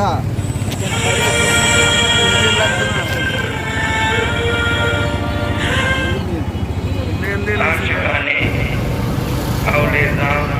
இருக்கா आपके गाने और नाम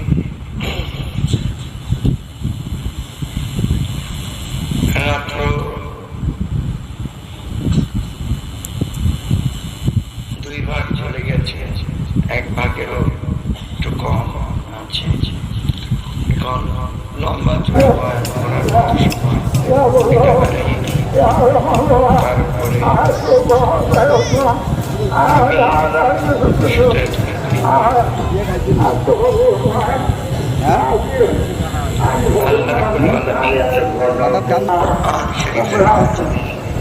এক ভাগেরও একটু কম আছে। এখন লম্বা চলে হয়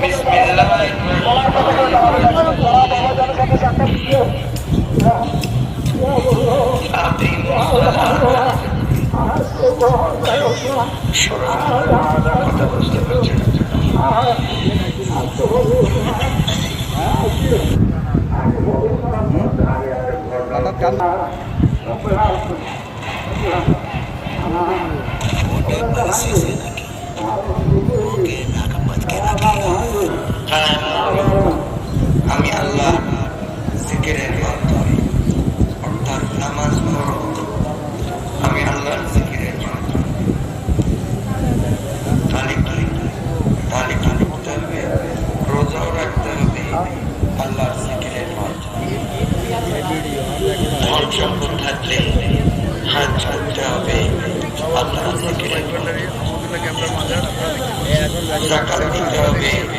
বিসমিল্লাহির আমি আল্লাহ জিকিরের মাধ্যমে, অর্থাৎ নামাজ আমি আল্লাহর জিকিরের মাধ্যমে। হবে? রোজাও রাখতে হবে আল্লাহর জিকিরের মাধ্যমে। ধন থাকলে হাজ করতে হবে আল্লাহর জিকিরের জাকাত দিতে হবে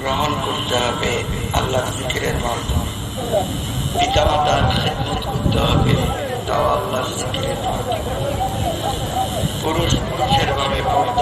গ্রহণ করতে হবে আল্লাহ জিকিরের মাধ্যমে পিতা মাতার খেদমত করতে হবে তাও আল্লাহ জিকিরের মাধ্যমে পুরুষ পুরুষের ভাবে পর্দা